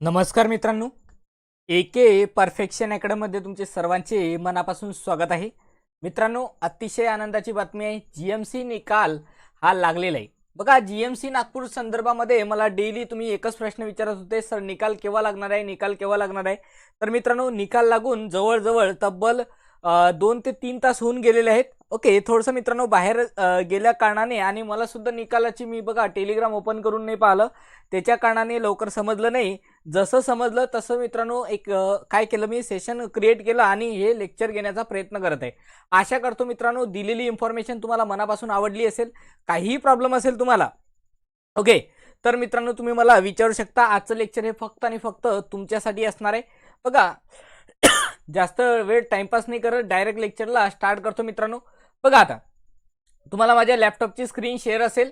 नमस्कार मित्रांनो. ए K perfection अकॅडमीमध्ये तुमचे सर्वांचे मनापासून स्वागत आहे. मित्रांनो अतिशय आनंदाची बातमी आहे जी एम सी निकाल हा लागलेला आहे. बघा जी एम सी नागपूर संदर्भामध्ये मला डेली तुम्ही एकच प्रश्न विचारत होते सर निकाल केव्हा लागणार आहे? निकाल केव्हा लागणार आहे? तर मित्रांनो निकाल लागून जवळजवळ तब्बल दोन ते तीन तास होऊन गेलेले आहेत. ओके थोडंसं मित्रांनो बाहेर गेल्या कारणाने आणि मला सुद्धा निकालाची मी बघा टेलिग्राम ओपन करून नाही पाहिलं. त्याच्या कारणाने लवकर समजलं नाही. जसं समजलं तसं मित्रांनो एक काय केलं मी? सेशन क्रिएट केलं आणि हे लेक्चर घेण्याचा प्रयत्न करत आहे. आशा करतो मित्रांनो दिलेली इन्फॉर्मेशन तुम्हाला मनापासून आवडली असेल काहीही प्रॉब्लेम असेल तुम्हाला ओके तर मित्रांनो तुम्ही मला विचारू शकता आजचं लेक्चर हे फक्त आणि फक्त तुमच्यासाठी असणार आहे. बघा जास्त वेळ टाइमपास नाही करत डायरेक्ट लेक्चरला स्टार्ट करतो मित्रांनो. बघा आता तुम्हाला माझ्या लॅपटॉपची स्क्रीन शेअर असेल.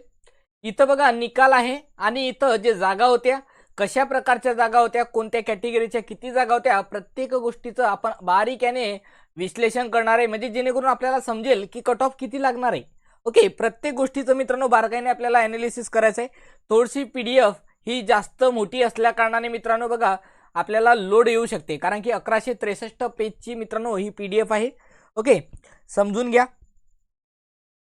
इथं बघा निकाल आहे आणि इथं जे जागा होत्या कशा प्रकारच्या जागा होत्या कोणत्या कॅटेगरीच्या किती जागा होत्या प्रत्येक गोष्टीचं आपण बारीक्याने विश्लेषण करणार आहे. म्हणजे जेणेकरून आपल्याला समजेल की कट ऑफ किती लागणार आहे. ओके प्रत्येक गोष्टीचं मित्रांनो बारकाईने आपल्याला अनालिसिस करायचं आहे. थोडीशी पी डी एफ ही जास्त मोठी असल्याकारणाने मित्रांनो बघा आपल्याला लोड येऊ शकते. कारण की अकराशे त्रेसष्ट पेजची मित्रांनो ही पी डी एफ आहे. ओके समजून घ्या.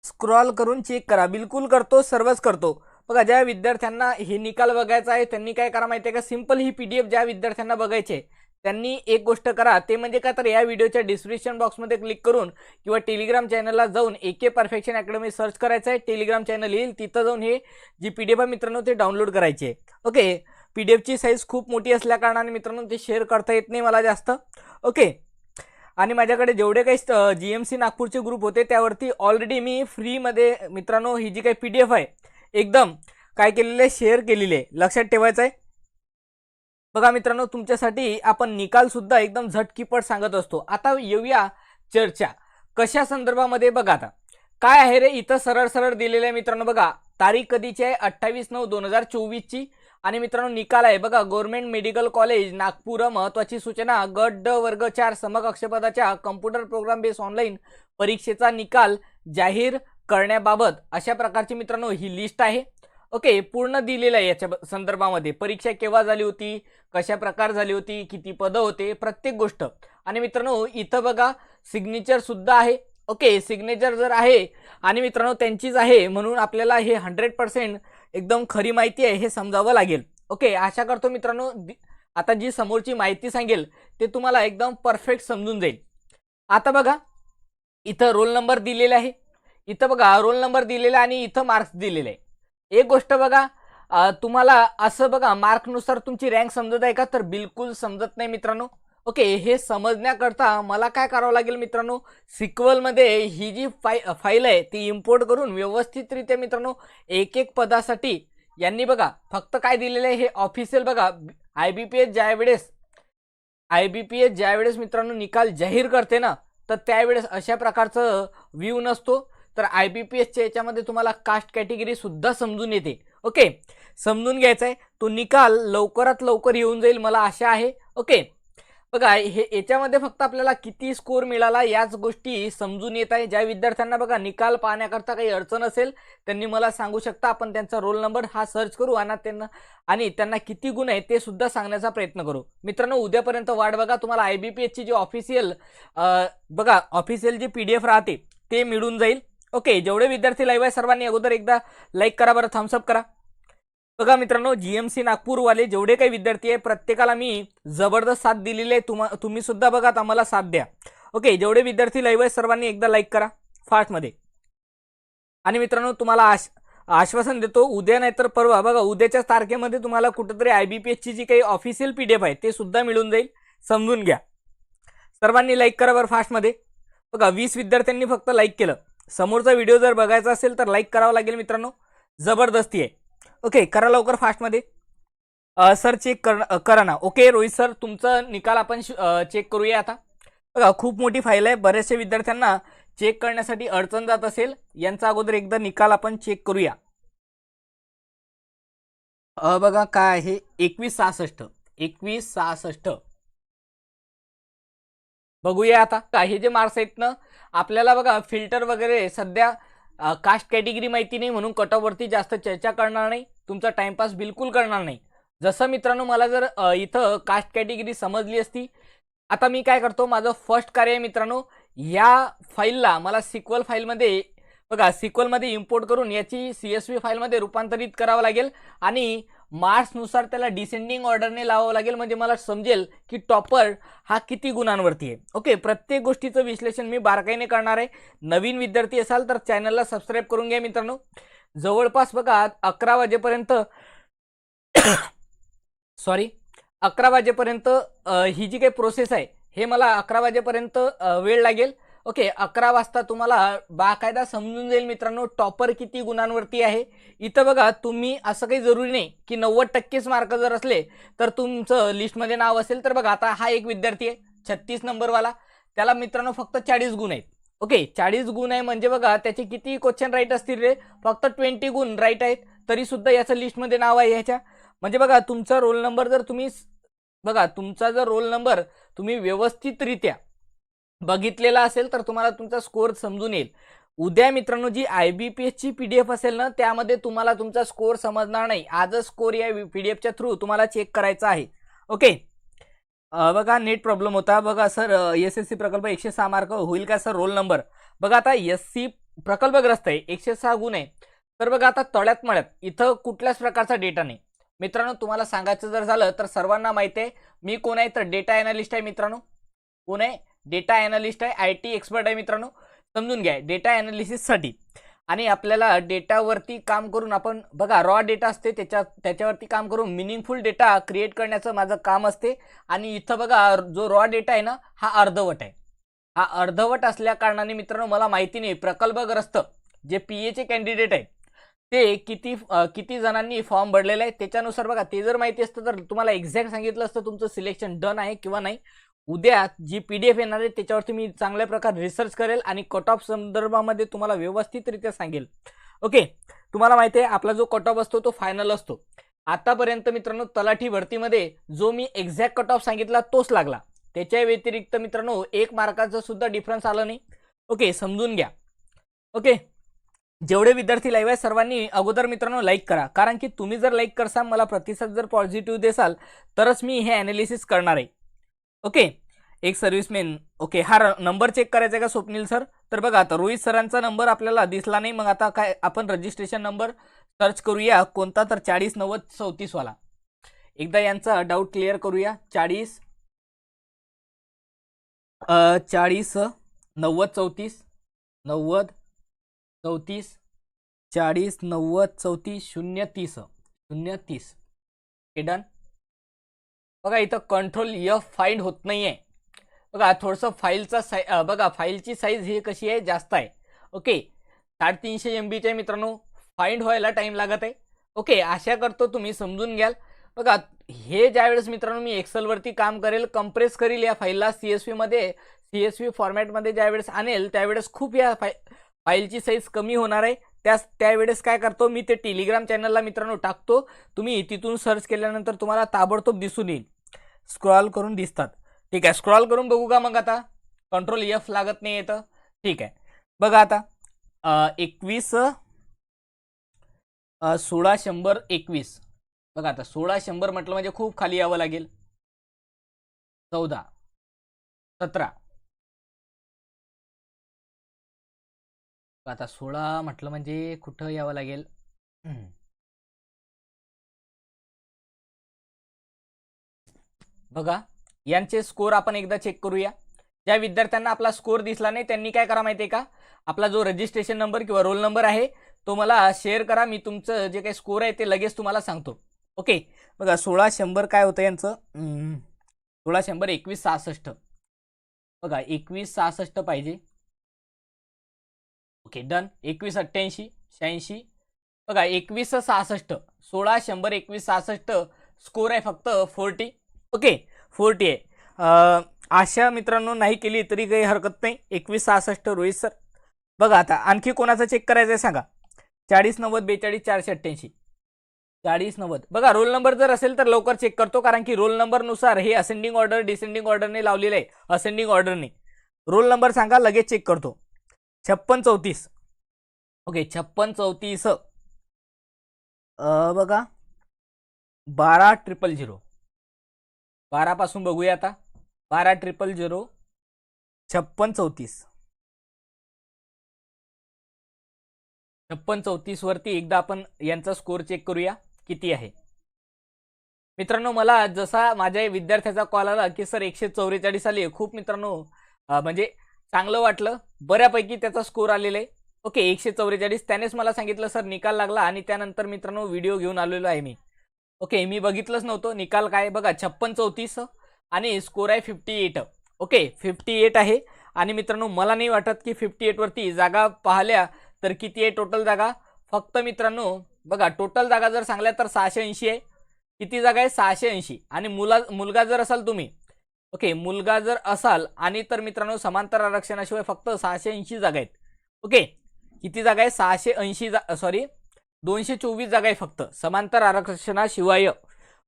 स्क्रॉल करून चेक करा. बिलकुल करतो सर्वच करतो. बघा ज्या विद्यार्थ्यांना हे निकाल बघायचा आहे त्यांनी काय करा माहिती आहे का? सिंपल ही पी डी एफ ज्या विद्यार्थ्यांना बघायचे त्यांनी एक गोष्ट करा. ते म्हणजे काय? तर या व्हिडिओच्या डिस्क्रिप्शन बॉक्समध्ये क्लिक करून किंवा टेलिग्राम चॅनलला जाऊन A K perfection academy search करायचं आहे. टेलिग्राम चॅनल येईल. तिथं जाऊन हे जी पी डी एफ आहे मित्रांनो ते डाउनलोड करायचे. ओके पी डी एफची साईज खूप मोठी असल्याकारणाने मित्रांनो ते शेअर करता येत नाही मला जास्त. ओके आणि माझ्याकडे जेवढे काही जी एम सी नागपूरचे ग्रुप होते त्यावरती ऑलरेडी मी फ्रीमध्ये मित्रांनो ही जी काही पी डी एफ आहे एकदम काय केलेलं? आहे शेअर केलेली. आहे लक्षात ठेवायचं आहे बघा मित्रांनो तुमच्यासाठी आपण निकालसुद्धा एकदम झटकीपट सांगत असतो. आता येऊया चर्चा. कशा संदर्भामध्ये? बघा आता. काय आहे रे इथं सरळ सरळ दिलेलं आहे मित्रांनो? बघा तारीख कधीची आहे? अठ्ठावीस नऊ दोन हजार चोवीसची. आणि मित्रांनो निकाल आहे. बघा गव्हर्नमेंट मेडिकल कॉलेज नागपूर महत्वाची सूचना गट ड वर्ग चार समकक्षपदाच्या कम्प्युटर प्रोग्राम बेस ऑनलाईन परीक्षेचा निकाल जाहीर करण्याबाबत अशा प्रकारची मित्रांनो ही लिस्ट आहे. ओके पूर्ण दिलेलं आहे याच्या ब- संदर्भामध्ये. परीक्षा केव्हा झाली होती? कशा प्रकार झाली होती? किती पदं होते? प्रत्येक गोष्ट. आणि मित्रांनो इथं बघा सिग्नेचर सुद्धा आहे. ओके सिग्नेचर जर आहे आणि मित्रांनो त्यांचीच आहे म्हणून आपल्याला हे हंड्रेड पर्सेंट एकदम खरी माहिती आहे हे समजावं लागेल. ओके आशा करतो मित्रांनो आता जी समोरची माहिती सांगेल ते तुम्हाला एकदम परफेक्ट समजून जाईल. आता बघा इथं रोल नंबर दिलेला आहे. इथं बघा रोल नंबर दिलेला आहे आणि इथं मार्क्स दिलेले. आहे एक गोष्ट बघा तुम्हाला असं बघा मार्कनुसार तुमची रँक समजत आहे का? तर बिलकुल समजत नाही मित्रांनो. ओके हे समजण्याकरता मला काय करावं लागेल मित्रांनो? सिक्वलमध्ये ही जी फाय फाईल आहे ती इम्पोर्ट करून व्यवस्थितरित्या मित्रांनो एक एक पदासाठी यांनी बघा फक्त काय दिलेलं आहे हे ऑफिशियल बघा आय बी पी एस ज्यावेळेस आय बी पी एस ज्यावेळेस मित्रांनो निकाल जाहीर करते ना तर त्यावेळेस अशा प्रकारचं व्ह्यू नसतो. तर आय बी पी एसच्या याच्यामध्ये तुम्हाला कास्ट कॅटेगरी सुद्धा समजून येते. ओके समजून घ्यायचा आहे तो निकाल लवकरात लवकर येऊन जाईल मला आशा आहे. ओके बघा हे याच्यामध्ये फक्त आपल्याला किती स्कोर मिळाला याच गोष्टी समजून येत आहे. ज्या विद्यार्थ्यांना बघा निकाल पाहण्याकरता काही अडचण असेल त्यांनी मला सांगू शकता. आपण त्यांचा रोल नंबर हा सर्च करू आणि त्यांना आणि त्यांना किती गुण आहे ते सुद्धा सांगण्याचा प्रयत्न करू. मित्रांनो उद्यापर्यंत वाट बघा. तुम्हाला आय बी पी एसची जी ऑफिशियल बघा ऑफिशियल जी पी डी एफ राहते ते मिळून जाईल. ओके जेवढे विद्यार्थी लाईव्ह आहे सर्वांनी अगोदर एकदा लाईक करा बरं थम्सअप करा. बघा मित्रांनो जी एम सी नागपूरवाले जेवढे काही विद्यार्थी आहे प्रत्येकाला मी जबरदस्त साथ दिलेली आहे. तुम्हा तुम्ही सुद्धा बघा आम्हाला साथ द्या. ओके जेवढे विद्यार्थी लाईव्ह आहे सर्वांनी एकदा लाईक करा फास्टमध्ये आणि मित्रांनो तुम्हाला आश आश्वासन देतो उद्या नाही तर परवा बघा उद्याच्याच तारखेमध्ये तुम्हाला कुठंतरी आय बी पी एसची जी काही ऑफिशियल पी डी एफ आहे ते सुद्धा मिळून जाईल समजून घ्या. सर्वांनी लाईक करा बरं फास्टमध्ये बघा वीस विद्यार्थ्यांनी फक्त लाईक केलं. समोरचा व्हिडिओ जर बघायचा असेल तर लाईक करावं लागेल मित्रांनो. जबरदस्ती आहे. ओके करा लवकर फास्टमध्ये सर चेक कर करा ना. ओके रोहित सर तुमचा निकाल आपण चेक करूया आता. बघा खूप मोठी फाईल आहे. बऱ्याचशा विद्यार्थ्यांना चेक करण्यासाठी अडचण जात असेल यांचा अगोदर एकदा निकाल आपण चेक करूया. बघा काय आहे? एकवीस सहासष्ट. एकवीस सहासष्ट. बघूया आता. हे जे मार्क्स आहेत ना आपल्याला बघा फिल्टर वगैरे सध्या कास्ट कॅटेगरी माहिती नाही म्हणून कटऑफवरती जास्त चर्चा करणार नाही. तुमचा टाइमपास बिलकुल करणार नाही. जसं मित्रांनो मला जर इथं कास्ट कॅटेगरी समजली असती आता मी काय करतो माझं फर्स्ट कार्य आहे मित्रांनो या फाईलला मला सिक्वल फाईलमध्ये बघा सिक्वलमध्ये इम्पोर्ट करून याची सी एस व्ही फाईलमध्ये रूपांतरित करावं लागेल. आणि मार्क्सनुसार त्याला डिसेंडिंग ऑर्डरने लावावं लागेल. म्हणजे मला समजेल की टॉपर हा किती गुणांवरती आहे. ओके प्रत्येक गोष्टीचं विश्लेषण मी बारकाईने करणार आहे. नवीन विद्यार्थी असाल तर चॅनलला सबस्क्राईब करून घ्या मित्रांनो. जवळपास बघा अकरा वाजेपर्यंत सॉरी अकरा वाजेपर्यंत ही जी काही प्रोसेस आहे हे मला अकरा वाजेपर्यंत वेळ लागेल. ओके अकरा वाजता तुम्हाला बाकायदा समजून जाईल मित्रांनो टॉपर किती गुणांवरती आहे. इथं बघा तुम्ही असं काही जरुरी नाही की नव्वद टक्केच मार्क जर असले तर तुमचं लिस्टमध्ये नाव असेल तर बघा आता हा एक विद्यार्थी आहे छत्तीस नंबरवाला. त्याला मित्रांनो फक्त चाळीस गुण आहेत. ओके चाळीस गुण आहे म्हणजे बघा त्याचे किती क्वेश्चन राईट असतील रे? फक्त ट्वेंटी गुण राईट आहेत तरीसुद्धा याचं लिस्टमध्ये नाव आहे ह्याच्या. म्हणजे बघा तुमचा रोल नंबर जर तुम्ही बघा तुमचा जर रोल नंबर तुम्ही व्यवस्थितरित्या बघितलेला असेल तर तुम्हाला तुमचा स्कोअर समजून येईल. उद्या मित्रांनो जी आय बी पी एसची पी डी एफ असेल ना त्यामध्ये तुम्हाला तुमचा स्कोअर समजणार नाही. आजच स्कोअर या पी डी एफच्या थ्रू तुम्हाला चेक करायचा आहे. ओके बघा नेट प्रॉब्लेम होता. बघा सर एस एस सी प्रकल्प एकशे सहा मार्क होईल का सर रोल नंबर बघा आता एस सी प्रकल्पग्रस्त आहे. एकशे सहा गुण आहे. तर बघा आता तळ्यात मळ्यात इथं कुठल्याच प्रकारचा डेटा नाही. मित्रांनो तुम्हाला सांगायचं जर झालं तर सर्वांना माहिती आहे मी कोण आहे? तर डेटा अनालिस्ट आहे मित्रांनो. कोण आहे? डेटा ॲनालिस्ट आहे आय टी एक्सपर्ट आहे मित्रांनो. समजून घ्या डेटा ॲनालिसिससाठी आणि आपल्याला डेटावरती काम करून आपण बघा रॉ डेटा असते त्याच्या त्याच्यावरती काम करून मिनिंगफुल डेटा क्रिएट करण्याचं माझं काम असते. आणि इथं बघा जो रॉ डेटा आहे ना हा अर्धवट आहे. हा अर्धवट असल्या कारणाने मित्रांनो मला माहिती नाही प्रकल्पग्रस्त जे पी एचे कॅन्डिडेट आहे ते किती किती जणांनी फॉर्म भरलेला आहे त्याच्यानुसार बघा ते जर माहिती असतं तर तुम्हाला एक्झॅक्ट सांगितलं असतं तुमचं सिलेक्शन डन आहे किंवा नाही. उद्या जी पी डी एफ येणार आहे त्याच्यावरती मी चांगल्या प्रकारे रिसर्च करेल आणि कट ऑफ संदर्भामध्ये तुम्हाला व्यवस्थितरित्या सांगेल. ओके तुम्हाला माहिती आहे आपला जो कट ऑफ असतो तो फायनल असतो. आतापर्यंत मित्रांनो तलाठी भरतीमध्ये जो मी एक्झॅक्ट कट ऑफ सांगितला तोच लागला. त्याच्या व्यतिरिक्त मित्रांनो एक मार्काचं सुद्धा डिफरन्स आलं नाही. ओके समजून घ्या. ओके जेवढे विद्यार्थी लाईव्ह आहे सर्वांनी अगोदर मित्रांनो लाईक करा. कारण की तुम्ही जर लाईक करसाल मला प्रतिसाद जर पॉझिटिव्ह देसाल तरच मी हे ॲनालिसिस करणार आहे. ओके एक सर्व्हिसमॅन ओके हा नंबर चेक करायचा आहे का स्वप्नील सर तर बघा आता रोहित सरांचा नंबर आपल्याला दिसला नाही. मग आता काय आपण रजिस्ट्रेशन नंबर सर्च करूया. कोणता तर चाळीस नव्वद चौतीसवाला एकदा यांचा डाऊट क्लिअर करूया. चाळीस चाळीस नव्वद चौतीस नव्वद चौतीस चाळीस नव्वद चौतीस शून्य तीस शून्य तीस. हे डन बघा इथं कंट्रोल यफ फाईंड होत नाही आहे बघा थोडंसं फाईलचा साई बघा फाईलची साईज ही कशी आहे? जास्त आहे. ओके. साडेतीनशे एम बीच्या मित्रांनो फाईंड व्हायला टाईम लागत आहे. ओके आशा करतो तुम्ही समजून घ्याल. बघा हे ज्यावेळेस मित्रांनो मी एक्सेलवरती काम करेल कम्प्रेस करील या फाईलला सी एस व्हीमध्ये सी एस व्ही फॉर्मॅटमध्ये ज्यावेळेस आणेल त्यावेळेस खूप या फाय फाईलची साईज कमी होणार आहे. त्यास त्यावेळेस काय करतो? मी ते टेलिग्राम चॅनलला मित्रांनो टाकतो. तुम्ही तिथून सर्च केल्यानंतर तुम्हाला ताबडतोब दिसून येईल. स्क्रॉल करून दिसतात. ठीक आहे स्क्रॉल करून बघू का मग आता? कंट्रोल एफ लागत नाही येतं ठीक आहे. बघा आता एकवीस सोळा शंभर एकवीस. बघा आता सोळा शंभर म्हटलं म्हणजे खूप खाली यावं लागेल. चौदा सतरा. आता सोळा म्हटलं म्हणजे कुठं यावं लागेल? बघा यांचे स्कोर आपण एकदा चेक करूया. ज्या विद्यार्थ्यांना आपला स्कोर दिसला नाही त्यांनी काय करा माहिती आहे का? आपला जो रजिस्ट्रेशन नंबर किंवा रोल नंबर आहे तो मला शेअर करा. मी तुमचं जे काही स्कोर आहे ते लगेच तुम्हाला सांगतो. ओके बघा सोळा शंभर काय होतं यांचं? सोळा शंभर एकवीस सहासष्ट. बघा एकवीस सहासष्ट पाहिजे. ओके डन एकवीस अठ्ठ्याऐंशी शहाऐंशी. बघा एकवीस सहासष्ट. सोळा शंभर एकवीस सहासष्ट. स्कोर आहे फक्त फोर्टी ओके फोर्टी आहे. आशा मित्रांनो नाही केली तरी काही हरकत नाही. एकवीस सहासष्ट रोहित सर. बघा आता आणखी कोणाचं चेक करायचं आहे सांगा. चाळीस नव्वद बेचाळीस चारशे अठ्ठ्याऐंशी. चाळीस नव्वद. बघा रोल नंबर जर असेल तर लवकर चेक करतो कारण की रोल नंबरनुसार हे असेंडिंग ऑर्डर डिसेंडिंग ऑर्डरने लावलेलं आहे. असेंडिंग ऑर्डरने रोल नंबर सांगा लगेच चेक करतो. छप्पन चौतीस. ओके छप्पन चौतीस. बघा. बारा ट्रिपल झिरो बारापासून बघूया आता. बारा ट्रिपल झिरो छप्पन चौतीस. छप्पन चौतीस वरती एकदा आपण यांचा स्कोर चेक करूया किती आहे. मित्रांनो मला जसा माझ्या विद्यार्थ्याचा कॉल आला की सर एकशे चौवेचाळीस आले खूप मित्रांनो म्हणजे चांगलं वाटलं. बऱ्यापैकी त्याचा स्कोर आलेला आहे. ओके एकशे चौवेचाळीस. त्यानेच मला सांगितलं सर निकाल लागला. आणि त्यानंतर मित्रांनो व्हिडिओ घेऊन आलेलो आहे मी. ओके मी बघितलंच नव्हतं. निकाल काय बघा छप्पन चौतीस आणि स्कोर आहे fifty eight okay fifty eight आहे. आणि मित्रांनो मला नाही वाटत की फिफ्टी एटवरती जागा पाहिल्या तर किती आहे टोटल जागा? फक्त मित्रांनो बघा टोटल जागा जर सांगल्या तर सहाशे ऐंशी आहे. किती जागा आहे? सहाशे ऐंशी. आणि मुला मुलगा जर असाल तुम्ही ओके मुलगा जर असाल आणि तर मित्रांनो समांतर आरक्षणाशिवाय फक्त सहाशे ऐंशी जागा आहेत. ओके किती जागा आहे? सहाशे ऐंशी जा सॉरी दोनशे चोवीस जागा आहे फक्त. समांतर आरक्षणाशिवाय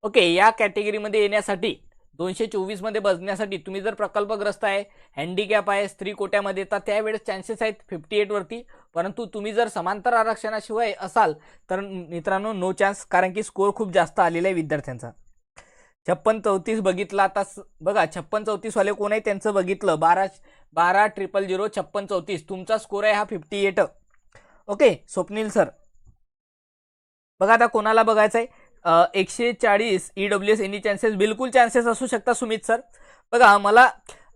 ओके या कॅटेगरीमध्ये येण्यासाठी दोनशे चोवीसमध्ये बसण्यासाठी तुम्ही जर प्रकल्पग्रस्त आहे हँडिकॅप आहे स्त्री कोट्यामध्ये तर त्यावेळेस चान्सेस आहेत फिफ्टी एटवरती परंतु तुम्ही जर समांतर आरक्षणाशिवाय असाल तर मित्रांनो नो चान्स कारण की स्कोर खूप जास्त आलेला आहे विद्यार्थ्यांचा. छप्पन चौतीस बघितलं आता स- बघा छप्पन चौतीसवाले कोण आहे त्यांचं बघितलं बारा बारा ट्रिपल झिरो छप्पन चौतीस. तुमचा स्कोर आहे हा fifty eight okay Swapnil sir बघा आता कोणाला बघायचं आहे एकशे चाळीस E W S any chances बिलकुल चान्सेस असू शकता सुमित सर. बघा मला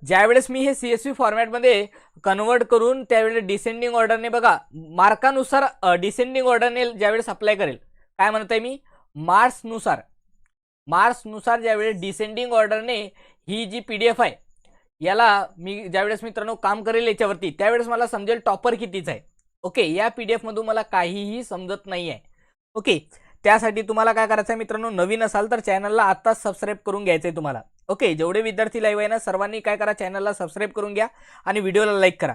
ज्यावेळेस मी हे सी एस व्ही फॉर्मॅटमध्ये कन्वर्ट करून त्यावेळेस डिसेंडिंग ऑर्डरने बघा मार्कानुसार डिसेंडिंग ऑर्डरने ज्यावेळेस अप्लाय करेल. काय म्हणत आहे मी? मार्क्सनुसार मार्क्सनुसार ज्यावेळेस डिसेंडिंग ऑर्डरने ही जी पी डी एफ आहे याला मी ज्यावेळेस मित्रांनो काम करेल याच्यावरती त्यावेळेस मला समजेल टॉपर कितीच आहे. ओके या पी डी एफमधून मला काहीही समजत नाही आहे ओके. त्यासाठी तुम्हाला काय करायचं आहे मित्रांनो नवीन असाल तर चॅनलला आत्ताच सबस्क्राईब करून घ्यायचं आहे तुम्हाला. ओके जेवढे विद्यार्थी लाईव्ह आहे ना सर्वांनी काय करा चॅनलला सबस्क्राईब करून घ्या आणि व्हिडिओला लाईक करा.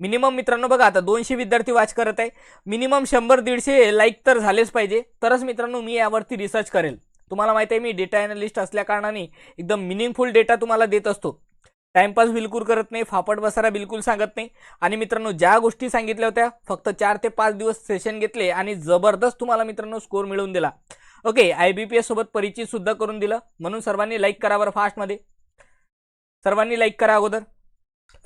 मिनिमम मित्रांनो बघा आता दोनशे विद्यार्थी वाच करत आहे. मिनिमम शंभर दीडशे लाईक तर झालेच पाहिजे. तरच मित्रांनो मी यावरती रिसर्च करेल. तुम्हाला माहिती आहे मी डेटा अॅनालिस्ट असल्या कारणाने एकदम मिनिंगफुल डेटा तुम्हाला देत असतो. टाइमपास बिलकुल करत नाही फापट बसारा बिलकुल सांगत नाही. आणि मित्रांनो ज्या गोष्टी सांगितल्या होत्या फक्त चार ते पाच दिवस सेशन घेतले आणि जबरदस्त तुम्हाला मित्रांनो स्कोर मिळवून दिला. Okay I B P S सोबत परिचित सुद्धा करून दिलं. म्हणून सर्वांनी लाईक करा बरं फास्टमध्ये सर्वांनी लाईक करा अगोदर.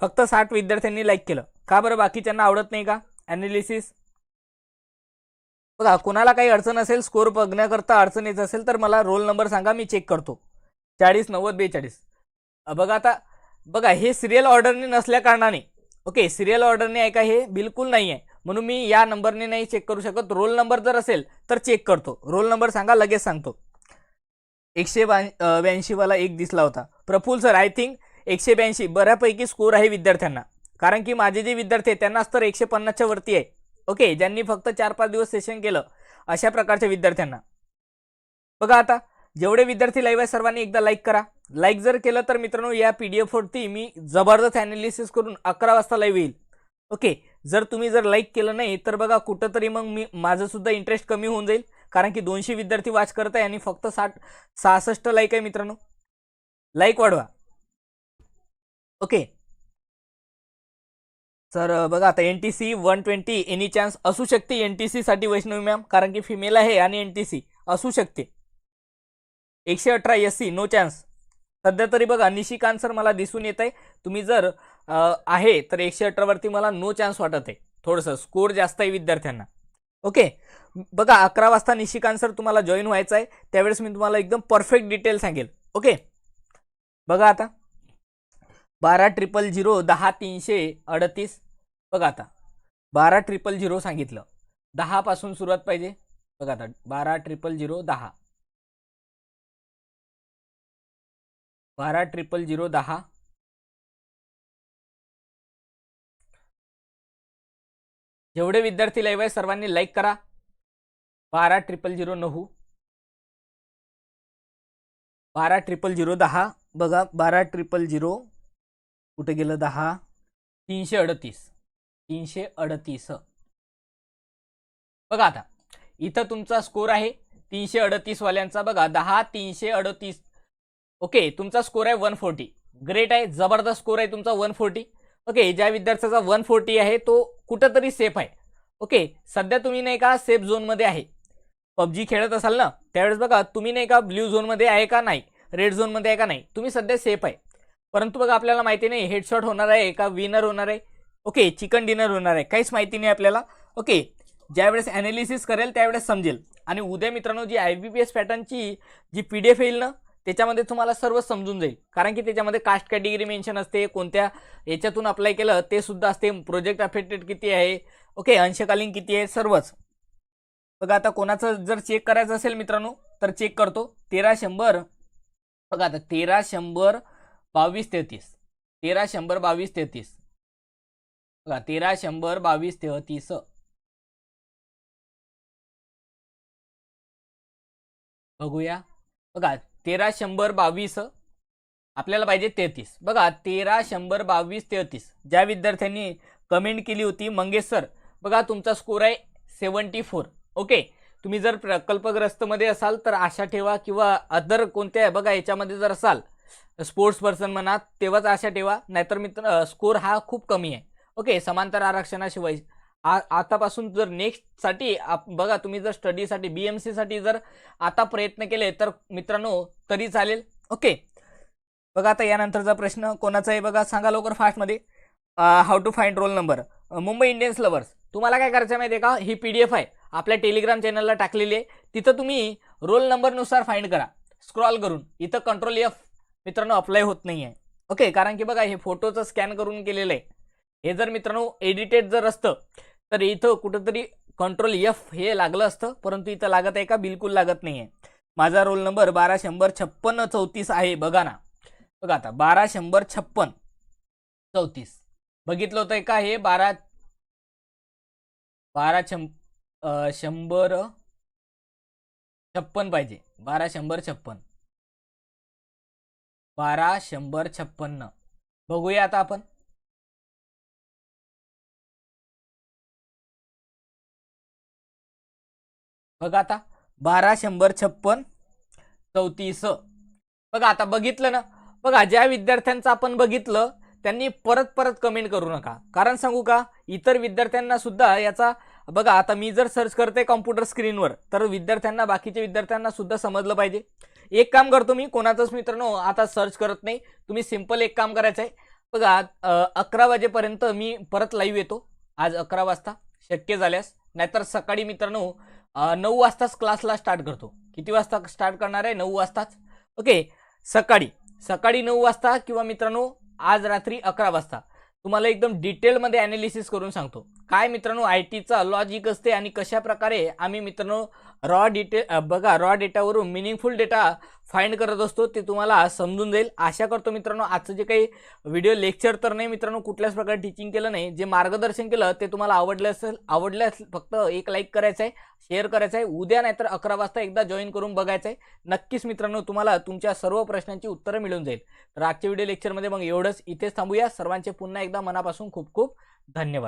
फक्त साठ विद्यार्थ्यांनी लाईक केलं. का बरं? बाकीच्यांना आवडत नाही का? ॲनालिसिस बघा कोणाला काही अडचण असेल स्कोर बघण्याकरता अडचण येत असेल तर मला रोल नंबर सांगा मी चेक करतो. चाळीस नव्वद बेचाळीस. बघा आता बघा हे सिरियल ऑर्डरने नसल्या कारणाने. ओके सिरियल ऑर्डरने आहे का हे बिलकुल नाही आहे म्हणून मी या नंबरने नाही चेक करू शकत. रोल नंबर जर असेल तर चेक करतो. रोल नंबर सांगा लगेच सांगतो. एकशे ब्याऐंशीवाला एक दिसला होता. प्रफुल सर आय थिंक एकशे ब्याऐंशी. बऱ्यापैकी स्कोर आहे विद्यार्थ्यांना. कारण की माझे जे विद्यार्थी आहेत त्यांनाच तर एकशे पन्नासच्या वरती आहे. ओके ज्यांनी फक्त चार पाच दिवस सेशन केलं अशा प्रकारच्या विद्यार्थ्यांना. बघा आता जेवढे विद्यार्थी लाईव्ह आहे सर्वांनी एकदा लाईक करा. लाईक जर केलं तर मित्रांनो या पी डी एफवरती मी जबरदस्त ॲनालिसिस करून अकरा वाजता लाईव्ह येईल. ओके जर तुम्ही जर लाईक केलं नाही तर बघा कुठंतरी मग मी माझंसुद्धा इंटरेस्ट कमी होऊन जाईल. कारण की दोनशे विद्यार्थी वाच करत आहे आणि फक्त साठ सहासष्ट लाईक आहे मित्रांनो. लाईक वाढवा. ओके तर बघा आता N T C one twenty any chance असू शकते एन टी सीसाठी वैष्णवी मॅम कारण की फिमेल आहे आणि एन टी सी असू शकते. एकशे अठरा एस सी नो चान्स सध्या तरी बघा निशिकांत सर मला दिसून येत आहे तुम्ही जर आहे तर एकशे अठरावरती मला नो चान्स वाटत आहे. थोडंसं स्कोर जास्त आहे विद्यार्थ्यांना. ओके बघा अकरा वाजता निशिकांत सर तुम्हाला जॉईन व्हायचं आहे त्यावेळेस मी तुम्हाला एकदम परफेक्ट डिटेल सांगेल. ओके बघा आता. बारा ट्रिपल झिरो दहा तीनशे अडतीस. बघा आता. बारा ट्रिपल झिरो सांगितलं. दहापासून सुरुवात पाहिजे. बघा आता. बारा ट्रिपल झिरो दहा. बारा ट्रिपल झिरो दहा. जेवढे विद्यार्थी लाईव्ह आहे सर्वांनी लाईक करा. बारा ट्रिपल झिरो नऊ. बारा ट्रिपल झिरो दहा. बघा बारा ट्रिपल झिरो कुठे गेलं दहा? तीनशे अडतीस. तीनशे अडतीस. बघा आता. इथं तुमचा स्कोर आहे तीनशे अडतीस वाल्यांचा बघा दहा तीनशे अडतीस. ओके तुमचा स्कोर आहे वन फोर्टी ग्रेट आहे जबरदस्त स्कोर आहे तुमचा वन फोर्टी ओके ज्या विद्यार्थ्याचा वन फोर्टी आहे तो कुठंतरी सेफ आहे. ओके सध्या तुम्ही नाही का सेफ झोनमध्ये आहे. पबजी खेळत असाल ना त्यावेळेस बघा तुम्ही नाही का ब्ल्यू झोनमध्ये आहे का नाही रेड झोनमध्ये आहे का नाही तुम्ही सध्या सेफ आहे. परंतु बघा आपल्याला माहिती नाही हेडशॉट होणार आहे का विनर होणार आहे. ओके चिकन डिनर होणार आहे काहीच माहिती नाही आपल्याला. ओके ज्यावेळेस ॲनालिसिस करेल त्यावेळेस समजेल. आणि उद्या मित्रांनो जी आय बी पी एस पॅटर्नची जी पी डी एफ येईल ना त्याच्यामध्ये तुम्हाला सर्व समजून जाईल. कारण की त्याच्यामध्ये कास्ट कॅटेगरी मेन्शन असते कोणत्या याच्यातून अप्लाय केलं ते सुद्धा असते. प्रोजेक्ट अफेक्टेड किती आहे ओके अंशकालीन किती आहे सर्वच. बघा आता कोणाचं जर चेक करायचं असेल मित्रांनो तर चेक करतो. तेरा शंभर बघा आता तेरा शंभर बावीस तेहतीस. तेरा शंभर बावीस तेहतीस. बघा तेरा शंभर बावीस तेहतीस. बघूया. बघा तेरा शंभर बावीस आपल्याला पाहिजे तेहतीस. बघा तेरा शंभर बावीस तेहतीस. ज्या विद्यार्थ्यांनी कमेंट केली होती मंगेश सर बघा तुमचा स्कोर आहे सेवन्टी फोर ओके तुम्ही जर प्रकल्पग्रस्तमध्ये असाल तर आशा ठेवा किंवा अदर कोणत्या बघा याच्यामध्ये जर असाल स्पोर्ट्स पर्सन म्हणा तेव्हाच आशा ठेवा. नाहीतर मित्र स्कोर हा खूप कमी आहे. ओके समांतर आरक्षणाशिवाय आतापासून जर नेक्स्टसाठी बघा तुम्ही जर स्टडीसाठी बी एम सीसाठी जर आता प्रयत्न केले तर मित्रांनो तरी चालेल. ओके बघा आता यानंतरचा प्रश्न कोणाचा आहे बघा सांगा लवकर फास्टमध्ये how to find roll number Mumbai Indians lovers तुम्हाला काय करायचं माहिती आहे का? ही पी डी एफ आहे. आपल्या टेलिग्राम चॅनलला टाकलेली आहे. तिथं तुम्ही रोल नंबरनुसार फाईंड करा. स्क्रॉल करून. इथं कंट्रोल एफ मित्रांनो अप्लाय होत नाही आहे ओके कारण की बघा हे फोटोचं स्कॅन करून केलेलं आहे. हे जर मित्रांनो एडिटेड जर असतं तर इथं कुठंतरी कंट्रोल एफ हे लागलं असतं परंतु इथं लागत आहे का? बिलकुल लागत नाही आहे माझा रोल नंबर बारा शंभर छप्पन्न चौतीस आहे. बघा ना. बघा आता बारा शंभर छप्पन चौतीस. बघितलं होतं का हे? बारा बारा शं शंभर छप्पन पाहिजे. बारा शंभर छप्पन. बारा शंभर छप्पन्न बघूया आता आपण. बघा आता बारा शंभर छप्पन चौतीस. बघा आता बघितलं ना बघा ज्या विद्यार्थ्यांचं आपण बघितलं त्यांनी परत परत कमेंट करू नका. कारण सांगू का इतर विद्यार्थ्यांना सुद्धा याचा बघा आता मी जर सर्च करते कॉम्प्युटर स्क्रीनवर तर विद्यार्थ्यांना बाकीच्या विद्यार्थ्यांना सुद्धा समजलं पाहिजे. एक काम करतो मी कोणाचंच मित्रांनो आता सर्च करत नाही. तुम्ही सिंपल एक काम करायचं आहे. बघा अकरा वाजेपर्यंत मी परत लाईव्ह येतो. आज अकरा वाजता शक्य झाल्यास. नाहीतर सकाळी मित्रांनो नऊ वाजताच क्लासला स्टार्ट करतो. किती वाजता स्टार्ट करणार आहे? नऊ वाजताच. ओके सकाळी. सकाळी नऊ वाजता किंवा मित्रांनो आज रात्री अकरा वाजता. तुम्हाला एकदम डिटेलमध्ये ॲनालिसिस करून सांगतो. काय मित्रांनो आय टीचा लॉजिक असते आणि कशा प्रकारे आम्ही मित्रांनो रॉ डिटे बघा रॉ डेटावरून मिनिंगफुल डेटा फाइंड करत असतो ते तुम्हाला समजून जाईल. आशा करतो मित्रांनो आजचं जे काही व्हिडिओ लेक्चर तर नाही मित्रांनो कुठल्याच प्रकारे टीचिंग केलं नाही. जे मार्गदर्शन केलं ते तुम्हाला आवडलं असेल आवडलं फक्त एक लाईक करायचं आहे शेअर करायचं आहे. उद्या नाहीतर अकरा वाजता एकदा जॉईन करून बघायचं आहे. नक्कीच मित्रांनो तुम्हाला तुमच्या सर्व प्रश्नांची उत्तरं मिळून जाईल. तर आजच्या व्हिडिओ लेक्चरमध्ये मग एवढंच. इथेच थांबूया. सर्वांचे पुन्हा एकदा मनापासून खूप खूप धन्यवाद.